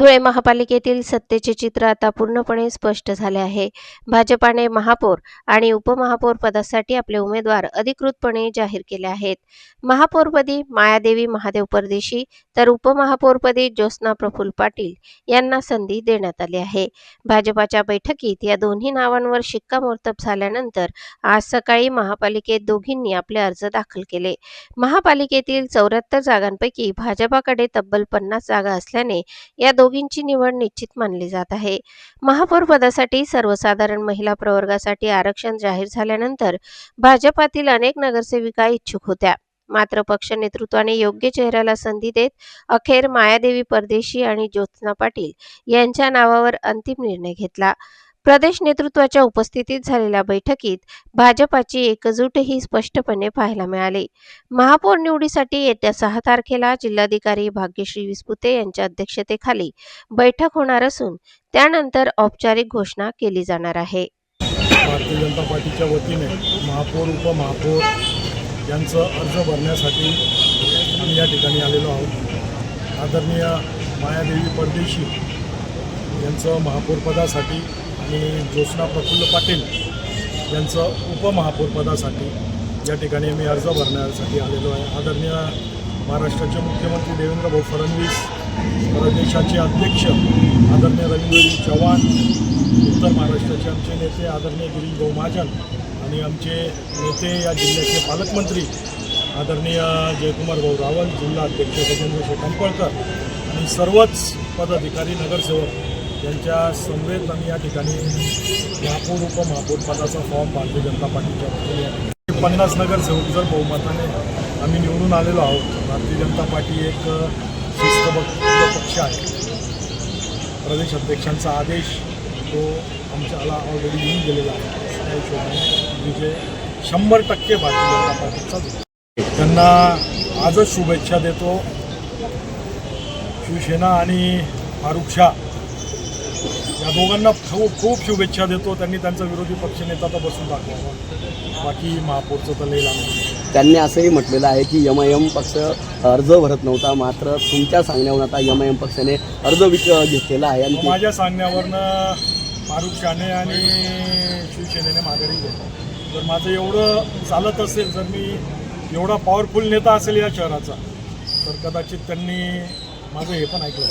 धुळे महापालिकेतील सत्तेचे चित्र आता पूर्णपणे स्पष्ट झाले आहे. भाजपाने महापौर आणि उपमहापौर पदासाठी आपले उमेदवार अधिकृतपणे जाहीर केले आहेत. महापौरपदी मायादेवी महादेव परदेशी तर उपमहापौरपदी ज्योत्स्ना प्रफुल्ल पाटील यांना संधी देण्यात आली आहे. भाजपाच्या बैठकीत या दोन्ही नावांवर शिक्कामोर्तब झाल्यानंतर आज सकाळी महापालिकेत दोघींनी आपले अर्ज दाखल केले. महापालिकेतील चौऱ्याहत्तर जागांपैकी भाजपाकडे तब्बल पन्नास जागा असल्याने या दोघींची निवड निश्चित मानली जात आहे. महापौर पदासाठी सर्वसाधारण महिला प्रवर्गासाठी आरक्षण जाहीर झाल्यानंतर भाजपातील अनेक नगरसेविका इच्छुक होत्या. मात्र पक्ष नेतृत्वाने योग्य चेहऱ्याला संधी देत अखेर मायादेवी परदेशी आणि ज्योत्स्ना पाटील यांच्या नावावर अंतिम निर्णय घेतला. प्रदेश नेतृत्वाच्या उपस्थितीत झालेल्या बैठकीत भाजपाची एकजूटही स्पष्टपणे पाहायला मिळाली. महापौर निवडीसाठी येत्या सहा तारखेला जिल्हाधिकारी भाग्यश्री विस्पुते यांच्या अध्यक्षतेखाली बैठक होणार असून त्यानंतर औपचारिक घोषणा केली जाणार आहे. भारतीय जनता पार्टीच्या वतीने महापौर उपमहापौर यांचं अर्ज भरण्यासाठी आम्ही या ठिकाणी आलेलो आहोत. आदरणीय मायादेवी परदेशी यांचं महापौरपदासाठी आणि ज्योत्स्ना प्रफुल्ल पाटील यांचं उपमहापौरपदासाठी या ठिकाणी आम्ही अर्ज भरण्यासाठी आलेलो आहे. आदरणीय महाराष्ट्राचे मुख्यमंत्री देवेंद्र भाऊ फडणवीस प्रदेशाचे अध्यक्ष आदरणीय रवींद्रजी चव्हाण उत्तर महाराष्ट्राचे आमचे नेते आदरणीय गिरीश भाऊ महाजन आणि आमचे नेते या जिल्ह्याचे पालकमंत्री आदरणीय जयकुमार भाऊ रावल जिल्हा अध्यक्ष गजेंद्र शेखांपळकर आणि सर्वच पदाधिकारी नगरसेवक यांच्या समवेत आम्ही या ठिकाणी महापौर उपमहापौर पदाचा फॉर्म भारतीय जनता पार्टीच्या वतीने या पन्नास नगरसेवक जर बहुमताने आम्ही निवडून आलेलो आहोत भारतीय जनता पार्टी एक शिस्तबद्ध पक्ष आहे. प्रदेश अध्यक्षांचा आदेश तो आमच्याला ऑलरेडी येऊन गेलेला आहे. त्या हिशोबाने शंभर टक्के भारतीय जनता पार्टीचाच त्यांना आजच शुभेच्छा देतो. शिवसेना आणि फारुख शाह या दोघांना खूप खूप शुभेच्छा देतो. त्यांनी त्यांचा विरोधी पक्षनेता तर बसून दाखवावा बाकी महापौरचं तर लई लांब त्यांनी असंही म्हटलेलं आहे की यम एम पक्ष अर्ज भरत नव्हता मात्र तुमच्या सांगण्यावरून आता यम एम पक्षाने अर्ज विक घेतलेला आहे आणि ते- माझ्या सांगण्यावरनं फारुख शाने आणि शिवसेनेने माघारी घेतली जर माझं एवढं चालत असेल जर मी एवढा पॉवरफुल नेता असेल या शहराचा तर कदाचित त्यांनी माझं हे पण ऐकलं.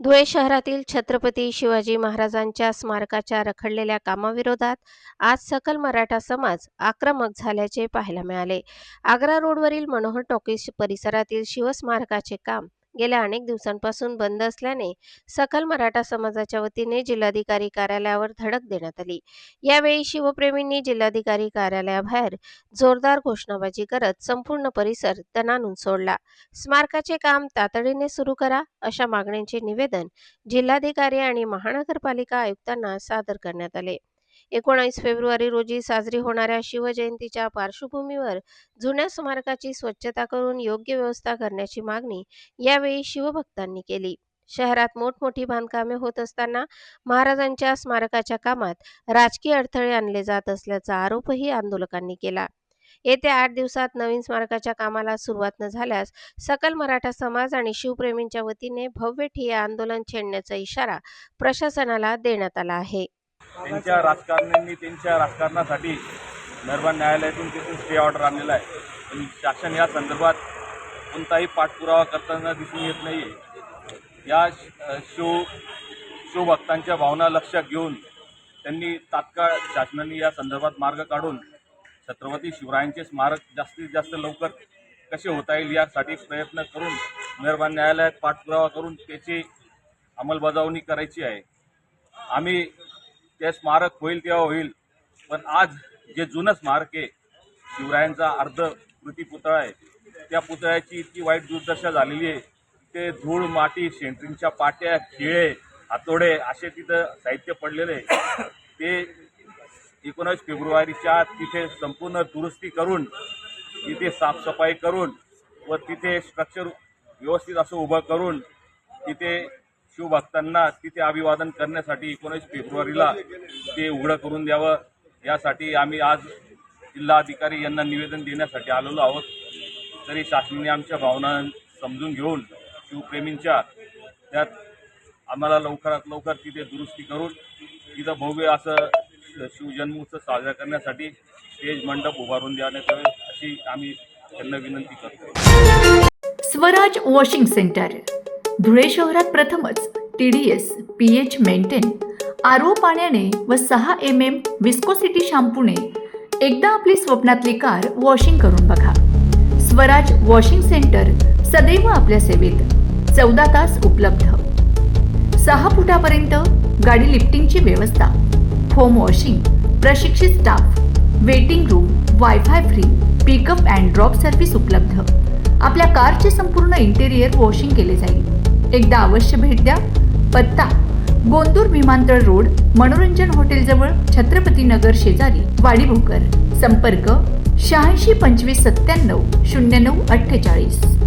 धुळे शहरातील छत्रपती शिवाजी महाराजांच्या स्मारकाच्या रखडलेल्या कामाविरोधात आज सकल मराठा समाज आक्रमक झाल्याचे पाहायला मिळाले. आग्रा रोडवरील मनोहर टॉकीज परिसरातील शिवस्मारकाचे काम गेल्या अनेक दिवसांपासून बंद असल्याने सकल मराठा समाजाच्या वतीने जिल्हाधिकारी कार्यालयावर धडक देण्यात आली. यावेळी शिवप्रेमींनी जिल्हाधिकारी कार्यालयाबाहेर जोरदार घोषणाबाजी करत संपूर्ण परिसर तणानून सोडला. स्मारकाचे काम तातडीने सुरू करा अशा मागण्यांचे निवेदन जिल्हाधिकारी आणि महानगरपालिका आयुक्तांना सादर करण्यात आले. एकोणावीस फेब्रुवारी रोजी साजरी होणाऱ्या शिवजयंतीच्या पार्श्वभूमीवर जुन्या स्मारकाची स्वच्छता करून योग्य व्यवस्था करण्याची मागणी यावेळी शिवभक्तांनी केली. शहरात मोठमोठी बांधकामे होत असताना महाराजांच्या स्मारकाच्या कामात राजकीय अडथळे आणले जात असल्याचा आरोपही आंदोलकांनी केला. येत्या आठ दिवसात नवीन स्मारकाच्या कामाला सुरुवात न झाल्यास सकल मराठा समाज आणि शिवप्रेमींच्या वतीने भव्य ठिय्या आंदोलन छेडण्याचा इशारा प्रशासनाला देण्यात आला आहे. त्यांच्या राजकारण्यांनी त्यांच्या राजकारणासाठी मेहरबान न्यायालयातून तिथून स्टे ऑर्डर आणलेला आहे. पण शासन या संदर्भात कोणताही पाठपुरावा करताना दिसून येत नाही या श- शिव शिवभक्तांच्या भावना लक्षात घेऊन त्यांनी तात्काळ शासनाने या संदर्भात मार्ग काढून छत्रपती शिवरायांचे स्मारक जास्तीत जास्त लवकर कसे होता येईल यासाठी प्रयत्न करून मेहरबान न्यायालयात पाठपुरावा करून त्याची अंमलबजावणी करायची आहे. आम्ही ते स्मारक होईल तेव्हा होईल. पण आज जे जुनं स्मारक आहे शिवरायांचा अर्ध कृती पुतळा आहे त्या पुतळ्याची इतकी वाईट दुर्दशा झालेली आहे. ते धूळ माती सेंट्रिंगच्या पाट्या खिळे हातोडे असे तिथं साहित्य पडलेले ते एकोणीस फेब्रुवारीच्या तिथे संपूर्ण दुरुस्ती करून तिथे साफसफाई करून व तिथे स्ट्रक्चर व्यवस्थित असं उभं करून तिथे शिवभक्तांना तिथे अभिवादन करण्यासाठी एकोणीस फेब्रुवारीला ते उघडं करून द्यावं. यासाठी आम्ही आज जिल्हाधिकारी यांना निवेदन देण्यासाठी आलेलो आहोत. तरी शासनाने आमच्या भावना समजून घेऊन शिवप्रेमींच्या त्यात आम्हाला लवकरात लवकर तिथे दुरुस्ती करून तिथं भव्य असं शिवजन्मोत्सव साजरा करण्यासाठी स्टेज मंडप उभारून देण्यात यावे अशी आम्ही त्यांना विनंती करतो. स्वराज वॉशिंग सेंटर धुळे शहरात प्रथमच T D S P H maintain R O पाण्याने व सहा एम एम विस्कोसिटी शॅम्पूने एकदा आपली स्वप्नातली कार वॉशिंग करून बघा. स्वराज वॉशिंग सेंटर सदैव आपल्या सेवेत चौदा तास उपलब्ध. सहा फुटापर्यंत गाडी लिफ्टिंगची व्यवस्था. होम वॉशिंग प्रशिक्षित staff waiting room wifi free pickup and drop service उपलब्ध. आपल्या कारचे संपूर्ण इंटेरियर वॉशिंग केले जाईल. एकदा अवश्य भेट द्या. पत्ता गोंदूर विमानतळ रोड मनोरंजन हॉटेलजवळ छत्रपती नगर शेजारी वाडी भोकर संपर्क शहाऐंशी पंचवीस सत्त्याण्णव शून्य नऊ अठ्ठेचाळीस.